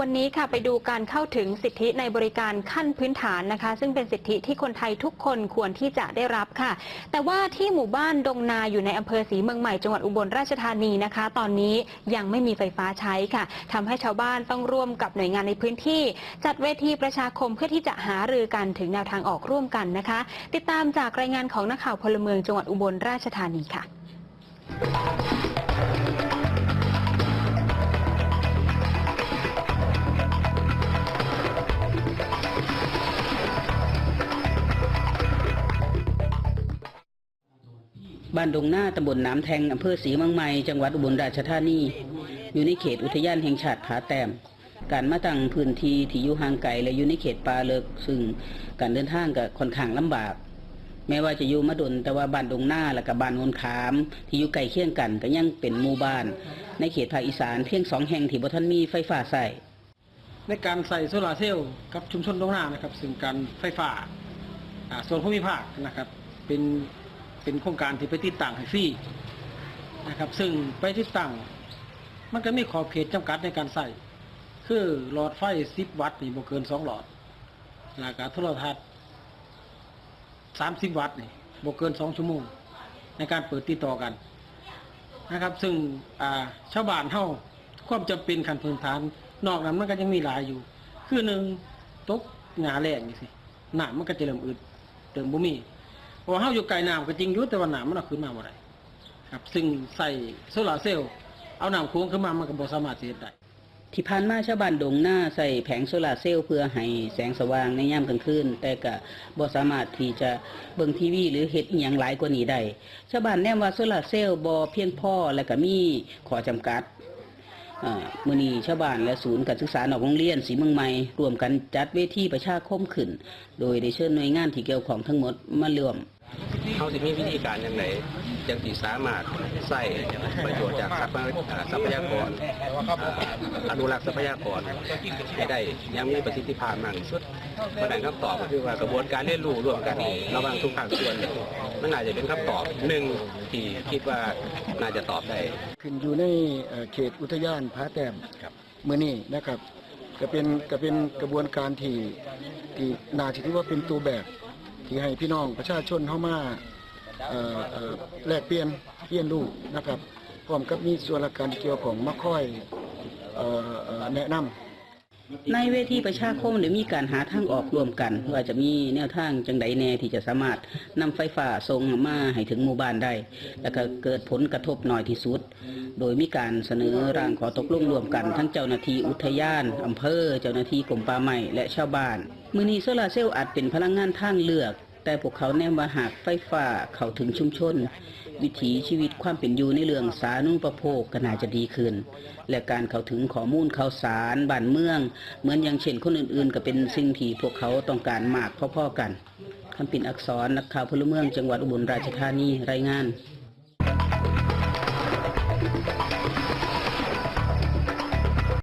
วันนี้ค่ะไปดูการเข้าถึงสิทธิในบริการขั้นพื้นฐานนะคะ ซึ่งเป็นสิทธิที่คนไทยทุกคนควรที่จะได้รับค่ะ แต่ว่าที่หมู่บ้านดงนาอยู่ในอำเภอศรีเมืองใหม่จังหวัดอุบลราชธานีนะคะ ตอนนี้ยังไม่มีไฟฟ้าใช้ค่ะทำให้ชาวบ้านต้องร่วมกับหน่วยงานในพื้นที่ จัดเวทีประชาคมเพื่อที่จะหารือกันถึงแนวทางออกร่วมกันนะคะ ติดตามจากรายงานของนักข่าวพลเมืองจังหวัดอุบลราชธานีค่ะ บ้านดงหน้าตำบลน้ำแทงอำเภอศรีมืองใหม่จังหวัดอุบลราชธานี อยู่ในเขตอุทยานแห่งชาติผาแต้มการมาตั้งพื้นที่ที่อยู่ห่างไกลและอยู่ในเขตป่าเลิก ซึ่งการเดินทางก็ค่อนข้างลำบาก แม้ว่าจะอยู่มาดนแต่ว่าบ้านดงหน้าและกับบ้านโนนขาม ที่อยู่ใกล้เคียงกันก็ยังเป็นหมู่บ้าน ในเขตภาคอีสานเพียงสองแห่งที่บ่ทันมีไฟฟ้าใช้ในการใส่โซลาร์เซลล์กับชุมชนตรงหน้านะครับ ซึ่งการไฟฟ้าอ่าส่วนภูมิภาคนะครับ เป็น เป็นโครงการที่ไปติดตั้งให้ฟรีนะครับ ซึ่งไปติดตั้งมันก็มีขอบเขตจำกัดในการใส่คือหลอดไฟ 10 วัตต์นี่บ่เกิน 2 หลอดแล้วก็โทรทัศน์30 วัตต์นี่บ่เกิน 2 ชั่วโมง ในการเปิดติดต่อกันนะครับ ซึ่งชาวบ้านเฮาความจำเป็นขั้นพื้นฐาน นอกนั้นมันก็ยังมีหลายอยู่ คือหนึ่งตกหงาแรงนี่สิน้ำมันก็จะเริ่มอืดเริ่มบ่มี พราะว่าเฮาอยู่ไกลน้ำก็จริงอยู่แต่ว่าน้ำมันเอาขึ้นมาบ่ได้ครับ ซึ่งใส่โซลาร์เซลล์เอาน้ำโค้งขึ้นมามันก็บ่สามารถสิเฮ็ดได้ที่ผ่านมาชาวบ้านดงหน้าใส่แผงโซลาร์เซลล์เพื่อให้แสงสว่างในยามกลางคืนแต่ก็บ่สามารถที่จะเบิ่งทีวีหรือเฮ็ดอหยังหลายกว่านี้ได้ชาวบ้านแนมว่าโซลาร์เซลล์บ่เพียงพอและก็มีข้อจำกัด มือนีชาวบ้านและศูนย์การศึกษานอกโรงเรียนสีเมืองใหม่ร่วมกันจัดเวทีประชาคมขึ้น โดยได้เชิญหน่วยงานที่เกี่ยวข้องทั้งหมดมาร่วม เขาจะมีวิธีการอย่างไรยังที่สามารถใส่ประโยชน์จากทรัพยอ่าทรัพยากรอ่าอนุรักษ์ทรัพยากรให้ได้อยังมีประสิทธิภาพมากที่สุดเพราะฉะนั้นคำตอบก็คือว่ากระบวนการเรียนรู้ร่วมกันระหว่างทุกภาคส่วนเนี่ยมันน่าจะเป็นคำตอบหนึ่งที่คิดว่าน่าจะตอบได้ขึ้นอยู่ในเอ่อเขตอุทยานผาแต้มครับเมื่อนี้นะครับก็เป็นก็เป็นกระบวนการที่ที่น่าจะถือว่าเป็นตัวแบบ ที่ให้พี่น้องประชาชนเข้ามาแลกเปลี่ยนเรียนรู้นะครับพร้อมกับมีส่วนราชการเกี่ยวของมาคอยเอ่อยออแนะนำ ในเวทีประชาคมได้มีการหาทางออกร่วมกันว่าจะมีแนวทางจังใดแน่ที่จะสามารถนำไฟฟ้าส่งมาให้ถึงหมู่บ้านได้ แล้วก็เกิดผลกระทบน้อยที่สุด โดยมีการเสนอร่างขอตกลงร่วมกัน ทั้งเจ้าหน้าที่อุทยานอำเภอ เจ้าหน้าที่กรมป่าไม้และชาวบ้านมือนีโซลาเซลล์อาจเป็นพลังงานทางเลือก แต่พวกเขาแนมว่าหากไฟฟ้าเข้าถึงชุมชน วิถีชีวิตความเป็นอยู่ในเรื่องสาธารณูปโภคก็น่าจะดีขึ้น และการเข้าถึงข้อมูลข่าวสารบ้านเมือง เหมือนอย่างเช่นคนอื่นๆ ก็เป็นสิ่งที่พวกเขาต้องการมากพอๆกันคำปิ่นอักษรนักข่าวพลเมืองจังหวัดอุบลราชธานีรายงาน